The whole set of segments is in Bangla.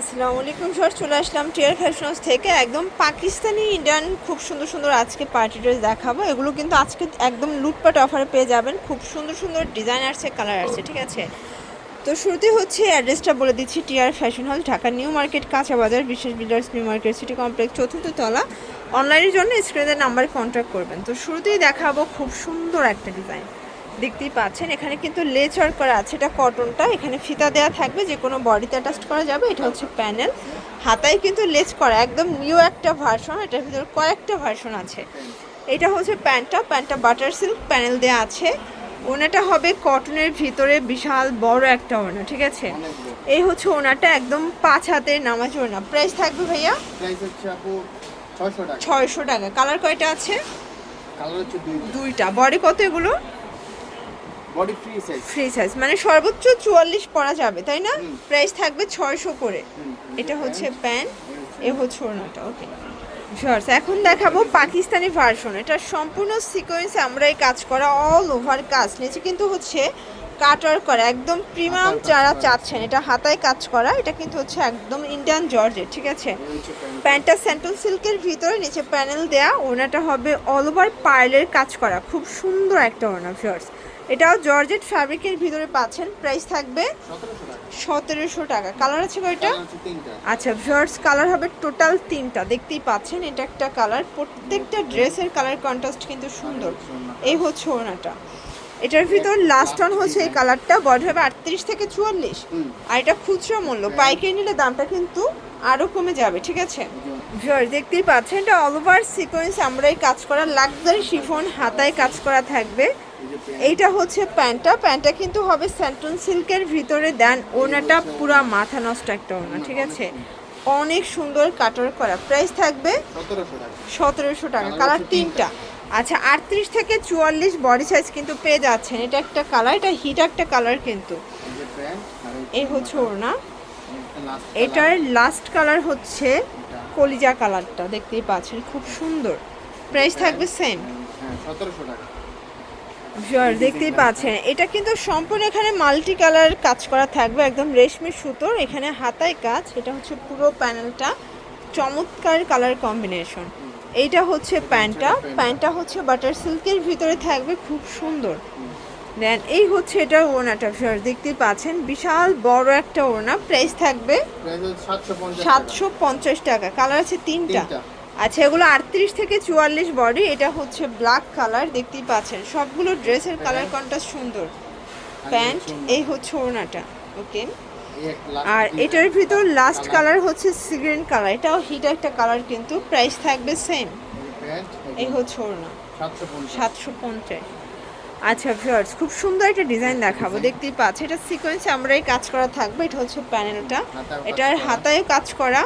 আসসালামু আলাইকুম স্যার চলে আসলাম টিয়ার ফ্যাশন থেকে। একদম পাকিস্তানি ইন্ডিয়ান খুব সুন্দর সুন্দর আজকে পার্টি ড্রেস দেখাবো। এগুলো কিন্তু আজকে একদম লুটপাট অফারে পেয়ে যাবেন। খুব সুন্দর সুন্দর ডিজাইন আসছে কালার আসছে, ঠিক আছে? তো শুরুতে হচ্ছে অ্যাড্রেসটা বলে দিচ্ছি টিয়ার ফ্যাশন হল ঢাকা নিউ মার্কেট কাঁচা বাজার, বিশেষ builders new market city complex চতুর্থ তলা। অনলাইনের জন্য স্ক্রিনের নাম্বারে কন্ট্যাক্ট করবেন। তো শুরুতেই দেখাবো খুব সুন্দর একটা ডিজাইন দেখতেই পাচ্ছেন। এখানে কিন্তু লেচার করা আছে। এটা কটনটা। এখানে ফিতা দেওয়া থাকবে। যে কোনো বডিতে অ্যাটাচ করা যাবে। এটা হচ্ছে প্যানেল। হাতায় কিন্তু লেচ করা। একদম নিউ একটা ভার্সন। এটার ভিতরে কয়েকটা ভার্সন আছে। এটা হচ্ছে প্যান্টটা। প্যান্টটা বাটার সিল্ক প্যানেল দেওয়া আছে। ওনাটা হবে কটনের ভিতরে বিশাল বড় একটা ওনা ঠিক আছে? এই হচ্ছে ওনাটা। একদম পাঁচ হাতের নামাজ ওনা। প্রাইস থাকবে ভাইয়া? ছয়শো টাকা। কালার কয়টা আছে? কালার দুইটা। বডি কত এগুলো? Body free size free size মানে সর্বোচ্চ চুয়াল্লিশ পরা যাবে তাই না। প্রাইস থাকবে ছয়শো করে। এটা হচ্ছে প্যান্ট এ হচ্ছে ওড়নাটা ওকে শর্টস এখন দেখাবো পাকিস্তানি ভার্সন এটা সম্পূর্ণ সিকোয়েন্স আমরাই কাজ করা অল ওভার কাজ। নিচে কিন্তু হচ্ছে কাটার করা একদম প্রিমিয়াম যারা চাচ্ছেন এটা হাতায় কাজ করা এটা কিন্তু হচ্ছে একদম ইন্ডিয়ান জর্জের ঠিক আছে? প্যান্টটা স্যান্টন সিল্কের ভিতরে নিচে প্যানেল দেয়া ওড়নাটা হবে অল ওভার পার্লের কাজ করা। খুব সুন্দর একটা ওড়না ফিয়ার্স এটাও জর্জেট ফ্যাব্রিকের ভিতরে পাচ্ছেন। প্রাইস থাকবে সতেরোশো টাকা। কালার আছে কয়টা? আচ্ছা ভিউয়ার্স কালার হবে টোটাল তিনটা। দেখতেই পাচ্ছেন এটা একটা কালার প্রত্যেকটা ড্রেসের কালার কন্ট্রাস্ট কিন্তু সুন্দর। এই হচ্ছে ওড়নাটা। এটার ভিতর লাস্ট অন হচ্ছে এই কালারটা বডি হবে আটত্রিশ থেকে চুয়াল্লিশ। আর এটা খুচরা মূল্য। পাইকারি নিলে দামটা কিন্তু আরও কমে যাবে ঠিক আছে? ভিউয়ার্স দেখতেই পাচ্ছেন এটা অল ওভার সিকোয়েন্স আমরাই কাজ করা। লাক্সারি শিফন হাতায় কাজ করা থাকবে। এই এইটা হচ্ছে প্যান্টটা। প্যান্টটা কিন্তু হবে স্যান্টন সিল্কের ভিতরে। দেন ওনাটা পুরা মাথা নষ্ট একটা ওনা ঠিক আছে? অনেক সুন্দর কাটার করা। প্রাইস থাকবে সতেরোশো টাকা। কালার তিনটা। আচ্ছা আটত্রিশ থেকে চুয়াল্লিশ বডি সাইজ কিন্তু পেয়ে যাচ্ছেন। এটা একটা কালার এটা হিট একটা কালার কিন্তু। এই হচ্ছে ওড়না। এটার লাস্ট কালার হচ্ছে কলিজা কালারটা দেখতেই পাচ্ছেন খুব সুন্দর। প্রাইস থাকবে সেম হ্যাঁ সতেরোশো টাকা। দেখতেই পাচ্ছেন। এটা কিন্তু সম্পূর্ণ এখানে মাল্টি কালার কাজ করা থাকবে একদম রেশমি সুতোর। এখানে হাতায় কাজ এটা হচ্ছে পুরো প্যানেলটা। চমৎকার কালার কম্বিনেশন। এইটা হচ্ছে প্যান্টটা। প্যান্টটা হচ্ছে বাটার সিল্কের ভিতরে থাকবে খুব সুন্দর। দেন এই হচ্ছে এটা ওড়নাটা ভিউয়ার দেখতেই পাচ্ছেন। বিশাল বড় একটা ওড়না। প্রাইস থাকবে সাতশো পঞ্চাশ টাকা। কালার আছে তিনটা। তিনটা। আচ্ছা এগুলো আটত্রিশ থেকে চুয়াল্লিশ বডি এটা হচ্ছে ব্ল্যাক কালার দেখতেই পাচ্ছেন। সবগুলো ড্রেসের কালার কন্ট্রাস্ট সুন্দর। প্যান্ট এই হচ্ছে ওড়নাটা ওকে আর এটার ভিতর লাস্ট কালার হচ্ছে সিগ্রেন কালার এটাও হিট একটা কালার কিন্তু প্রাইস থাকবে সেম এই হচ্ছে ওড়না। সাতশো পঞ্চাশ। আচ্ছা ভিউয়ার্স খুব সুন্দর একটা ডিজাইন দেখাবো দেখতেই পাচ্ছি এটা সিকোয়েন্সে আমরাই কাজ করা থাকবে এটা হচ্ছে প্যানেলটা এটার হাতায় কাজ করা।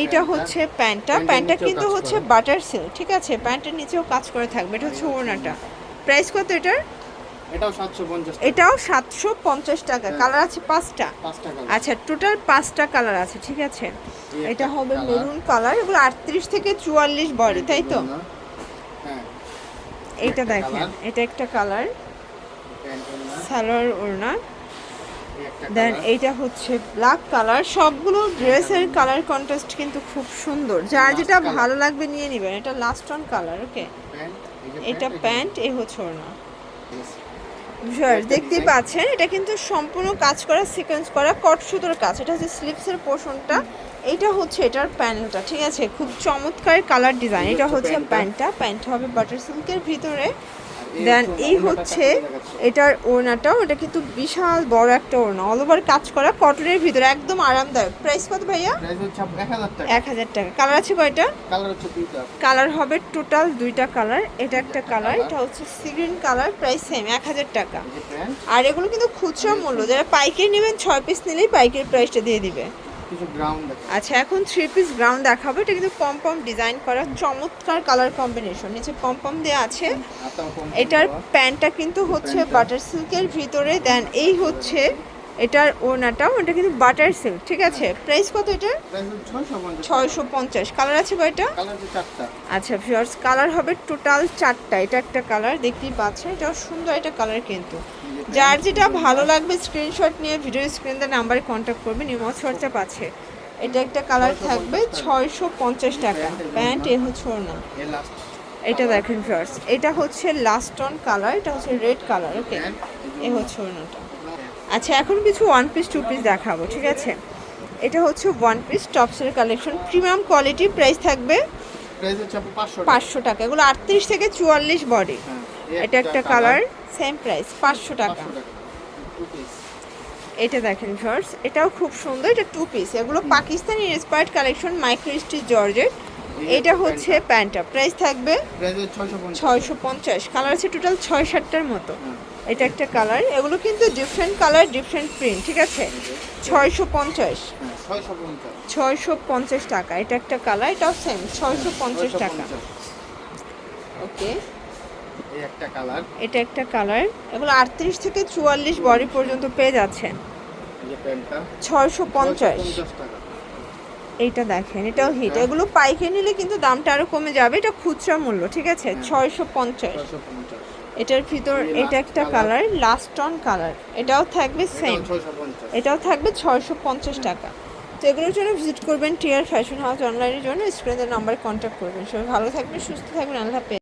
এইটা হচ্ছে প্যান্টটা। প্যান্টটা কিন্তু হচ্ছে বাটার সিল্ক ঠিক আছে? প্যান্টের নিচেও কাজ করে থাকবে। এটা হচ্ছে ওড়নাটা। প্রাইস কত এটার? এটাও সাতশো পঞ্চাশ টাকা। হ্যাঁ। কালার আছে পাঁচটা? আচ্ছা টোটাল পাঁচটা কালার আছে ঠিক আছে? এটা হবে। মেরুন কালার এগুলো আটত্রিশ থেকে চুয়াল্লিশ বডি তাই তো? হ্যাঁ। এইটা দেখেন এটা একটা কালার সালোয়ার ওড়না। দেন। এইটা হচ্ছে ব্ল্যাক কালার সবগুলো ড্রেসের কালার কন্ট্রাস্ট কিন্তু খুব সুন্দর। যার যেটা ভালো লাগবে নিয়ে নেবেন। এটা লাস্ট অন কালার ওকে এটা প্যান্ট, এই হচ্ছে Yes. ভিউয়ার্স দেখতেই পাচ্ছেন এটা কিন্তু সম্পূর্ণ কাজ করা সিকোয়েন্স করা কট সুতোর কাজ। এটা হচ্ছে স্লিপসের পোর্শনটা এইটা হচ্ছে এটার প্যানেলটা ঠিক আছে? খুব চমৎকার কালার ডিজাইন এটা হচ্ছে প্যান্টটা। প্যান্টটা প্যান্ট হবে বাটার সিল্কের ভিতরে। দেন এই হচ্ছে এটার ওড়নাটাও এটা কিন্তু বিশাল বড় একটা ওড়না। অল ওভার কাজ করা কটনের ভিতরে একদম আরামদায়ক। প্রাইস কত ভাইয়া? প্রাইস হচ্ছে আপনার এক হাজার টাকা। কালার আছে কয়টা? কালার হচ্ছে দুইটা। কালার হবে টোটাল দুইটা কালার এটা একটা কালার এটা হচ্ছে সিগ্রিন কালার প্রাইস সেম এক হাজার টাকা। আর এগুলো কিন্তু খুচরা মূল্য। যারা পাইকারি নেবেন ছয় পিস নিলেই পাইকারি প্রাইসটা দিয়ে দিবে। কিছু গ্রাউন্ড আচ্ছা এখন থ্রি পিস গ্রাউন্ড দেখাবো। এটা কিন্তু পম পম ডিজাইন করা চমৎকার কালার কম্বিনেশন নিচে পম পম দেওয়া আছে এটার প্যান্টটা কিন্তু হচ্ছে বাটার সিল্কের ভিতরে দেন এই হচ্ছে এটার ওনাটাও এটা কিন্তু বাটার সিল্ক ঠিক আছে? প্রাইস কত এটা? ছয়শো পঞ্চাশ। কালার আছে কয়টা? আচ্ছা ভিউয়ার্স কালার হবে টোটাল চারটা। এটা একটা কালার দেখতেই পাচ্ছেন এটাও সুন্দর একটা কালার কিন্তু। যার যেটা ভালো লাগবে স্ক্রিনশট নিয়ে ভিডিও স্ক্রিন দা নাম্বারে কন্ট্যাক্ট করবেন ইমো হোয়াটসঅ্যাপ পাচ্ছে এটা একটা কালার থাকবে ছয়শো পঞ্চাশ টাকা। প্যান্ট এ হচ্ছে না এটা দেখেন ফার্স এটা হচ্ছে লাস্ট অন কালার এটা হচ্ছে রেড কালার ওকে এ হচ্ছে ওড়নাটা। আচ্ছা এখন কিছু ওয়ান পিস টু পিস দেখাবো ঠিক আছে? এটা হচ্ছে ওয়ান পিস টপসের কালেকশন প্রিমিয়াম কোয়ালিটি প্রাইস থাকবে প্রাইস হচ্ছে 500 টাকা। পাঁচশো টাকা। এগুলো আটত্রিশ থেকে চুয়াল্লিশ বডি হ্যাঁ, এটা একটা কালার সেম প্রাইস পাঁচশো টাকা। 500 টাকা। Two piece। এটা দেখেন ফার্স এটাও খুব সুন্দর এটা টু পিস এগুলো পাকিস্তানি ইন্সপায়ার্ড কালেকশন মাইক্রোস্টি জর্জেট এটা হচ্ছে প্যান্টটা প্রাইস থাকবে প্রাইস হচ্ছে 650 ছয়শো পঞ্চাশ। কালার আছে টোটাল ছয় সাতটার মতো। হ্যাঁ, এটা একটা কালার এগুলো কিন্তু ডিফারেন্ট কালার ডিফারেন্ট প্রিন্ট ঠিক আছে? ছয়শো পঞ্চাশ। হ্যাঁ 650 ছয়শো পঞ্চাশ টাকা। এটা একটা কালার এটাও সেম ছয়শো পঞ্চাশ টাকা। ওকে একটা কালার এটা একটা কালার এগুলো আটত্রিশ থেকে চুয়াল্লিশ বডি পর্যন্ত পেয়ে যাচ্ছেন। এই প্যান্টটা। পঞ্চাশ। 650 টাকা। এইটা দেখেন এটাও হিট হ্যাঁ। এগুলো পাইকে নিলে কিন্তু দামটা আরও কমে যাবে। এটা খুচরা মূল্য ঠিক আছে? হ্যাঁ। ছয়শো পঞ্চাশ। 650 এটার ভিতর এটা একটা কালার লাস্ট অন কালার এটাও থাকবে সেম এটাও 650 থাকবে ছয়শো পঞ্চাশ টাকা। তো এগুলোর জন্য ভিজিট করবেন টিয়ার ফ্যাশন হাউস অনলাইনের জন্য। স্ক্রিনের নাম্বারে কন্ট্যাক্ট করবেন। সবাই ভালো থাকবেন সুস্থ থাকবেন। আল্লাহ হাফেজ।